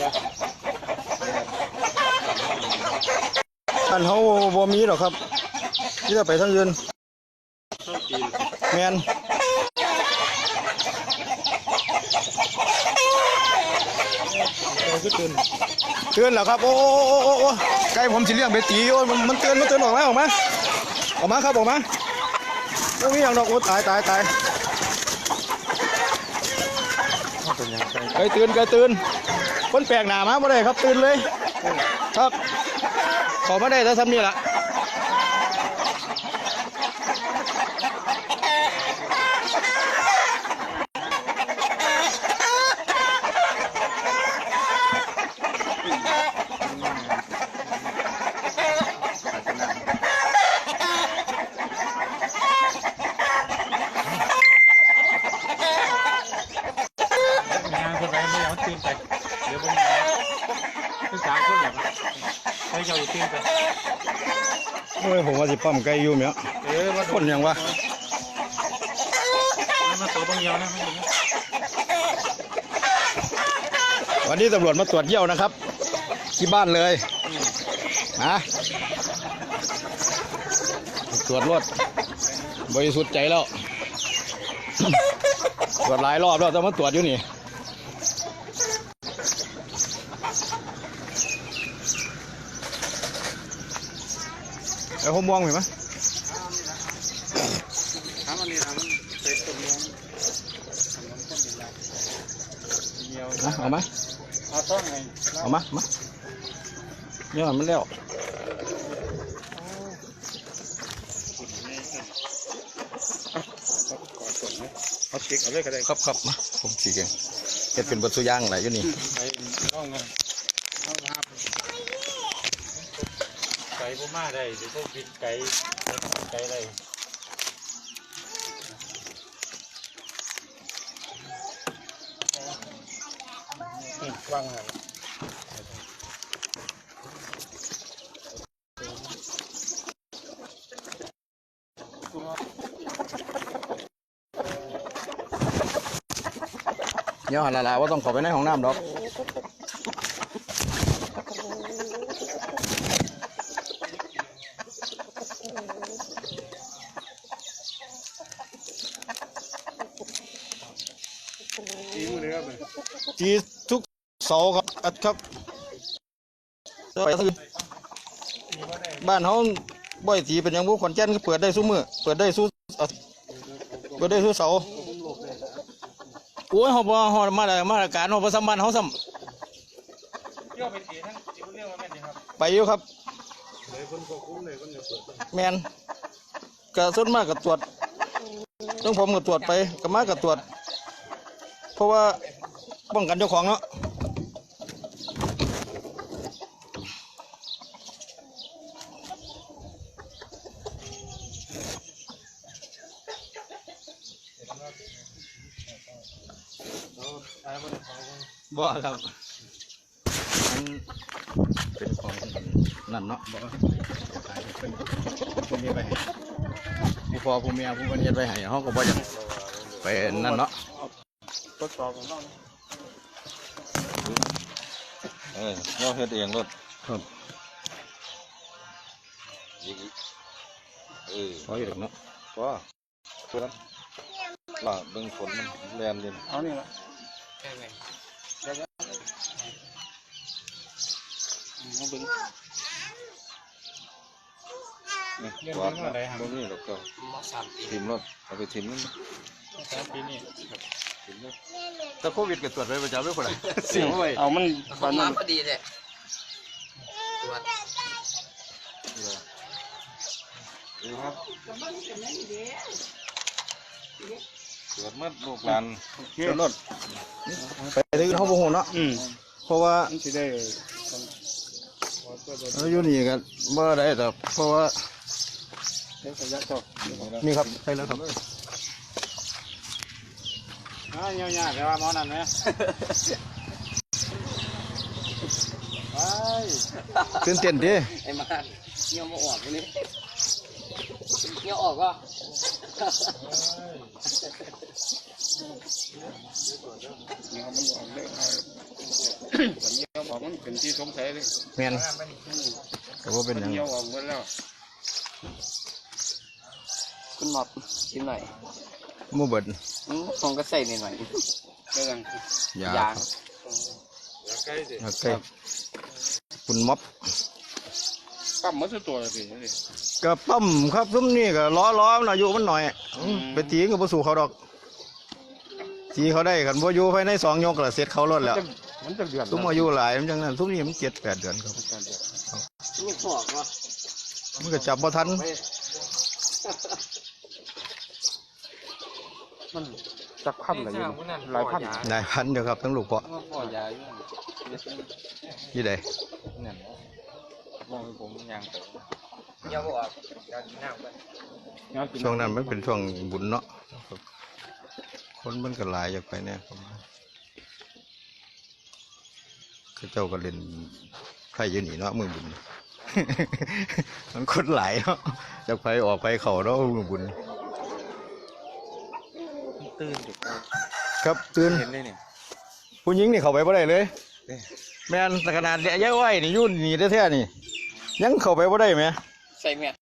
แล้วอันเฮาบ่มีหรอกครับที่จะไปทางอื่นต้นตีนแมนเตือนแล้วครับโอ้โอ้โอ้โอ้โอ้ใกล้ผมสิเลี้ยงไปตีโอ้ยมันมันเตือนมันเตือนออกมาออกมาออกมาครับออกมาไม่มีอย่างดอกโอ้ตายตายตายเป็นยังไงไก่ตื่นไก่ตื่น คนแปลกหน้ามาบ่ได้ครับตื่นเลย ครับ ขอมาได้แต่ซ้ำนี่ละงานคนไหนไม่อาตื่นไปเดี๋ยวผมคือสามคนแบบ ให้เจ้าอยู่ตื่ไปโอ้ยผมว่าสิปั๊มไก่อยู่เมียเออมาคนยังวะมาตัวบางยาวนะไม่ถึงวันนี้ตำรวจมาตรวจเยี่ยวนะครับ ที่บ้านเลยนะตรวจรถบริสุทธิ์ใจแล้ว ตรวจหลายรอบแล้วแต่มาตรวจอยู่นี่ อ้หัวม่วงเห็นไหมถามอันนี้ถามเป็ดตัวเมียเมียวนะเอามาเอาต้องไงเอามามาเนี่ยมันแล้วเอาเก็กเอาเลยก็ได้ครับครับมาผมสีเก่งเฮ็ดเป็นบทสุย่างอะไรอยู่นี่ ไปน้องเงินเอาครับไก่พ่มาได้เดี๋ยวพวกบินไก่ไก่อะไรว่างหันเดี๋ยวหันละละว่าต้องขอไปในห้องน้ำดอก จีทุกเสาร์ครับอัดครับไปซื้อบ้านเขาบ่อยสีเป็นหยังบุขอนแก่นก็เปิดได้สู้มือเปิดได้สู้อาทิตย์เปิดได้สู้เสาร์โอ้ยเขาบ่ฮอดมาได้มาตรการเขาบ่สำบันเขาซ้เที่ยวเป็นสีทั้งสีเรียกว่าแม่นครับำไปอยู่ครับเลยคนควบคุมเลยคนจะเปิดแมนก็ส่วนมากก็ตรวจต้องผมก็ตรวจไปก็มาก็ตรวจ เพราะว่า ป้องกันเจ้าของเนาะตายคนเขาบ่ครับมันเป็นของนั่นเนาะบ่ผู้มีไปให้ผู้พ่อผู้เมียผู้คนเฮ็ดไปให้เขาก็บ่อยากไปนั่นเนาะทดสอบของน้อง เออเราเฮ็ดเองรถครับอีกเออพออยู่ดอกเนาะว่าตัวนั้นว่าเบิ่งฝนมันแรงดินเอานี่ละแค่ไหนเดี๋ยวเอาบึ้งนี่เรียนว่าเบิ่งว่าอะไรครับบ่มีดอกเจ้าทิมรถเอาไปทิมนั่นสามปีนี่ทิมรถ แต่โควิดก็ตรวจไปประจำด้วยคนละเสียงไว้เอามันผมมาพอดีเลยตรวจดีครับตรวจหมัดลูกหลานเสียงรถไปถึงเขาบ่ฮู้เนาะอืมเพราะว่ามันสิได้เราอยู่นี่กันบ่ได้แต่เพราะว่า ใช้ขยะจบนี่ครับใช่แล้วครับ อ่าเงี้ยๆแต่ว่าหมอนั่นไหม ไปตื่นเต้นดิไอ้มาเงี้ยวมาออกนี่เงี้ยวออกก็เงี้ยวบอกมันเป็นที่สงสัยเลยแม่นแต่ว่าเป็นหยังเงี้ยวออกหมดแล้วคุณหมอบกินหน่อย หมู่เบิดอืมผมก็ใส่นิดหน่อยเรื่องยายางใกล้สิโอเคคุณม็อบปั๊มมันสุดตัวเลยสิก็ปั๊มครับซุ้มนี่ก็ล้อล้อมันอายุมันหน่อยอืมไปตีก็บ่สู้เขาดอกตีเขาได้กันบ่อยู่ภายในสองยกก็เสร็จเขารถแล้วมันจะเดือดซุ้มอายุหลายมันจังนั้นซุ้มนี่มันเจ็ดแปดเดือนครับลูกหอกวะมันก็จับบ่ทัน มันจักพันอะไรอยู่หลายพันนายพันเดียวครับทั้งลูกเพาะพ่อยาอยู่ยี่ใดเนี่ยมองผมยังไปเงี้ยวบ่ออกเดี๋ยวกินน้ำไปช่วงนั้นมันเป็นช่วงบุญเนาะคนมันก็หลายอยากไปเนี่ยครับเขาเจ้าก็เล่นไพ่อยืนหนีเนาะมือบุญมันคนหลายเนาะอยากไปออกไปเขาเนาะมือบุญ ตื่นอยู่ครับตื่นเห็นเลยเนี่ยผู้หญิงนี่เข้าไปบ่ได้เลย แม่นแต่ขนาดยายอ้อยนี่ยุ่นนี่แท้ๆนี่ ยังเข้าไปบ่ได้ไหมใส่แมส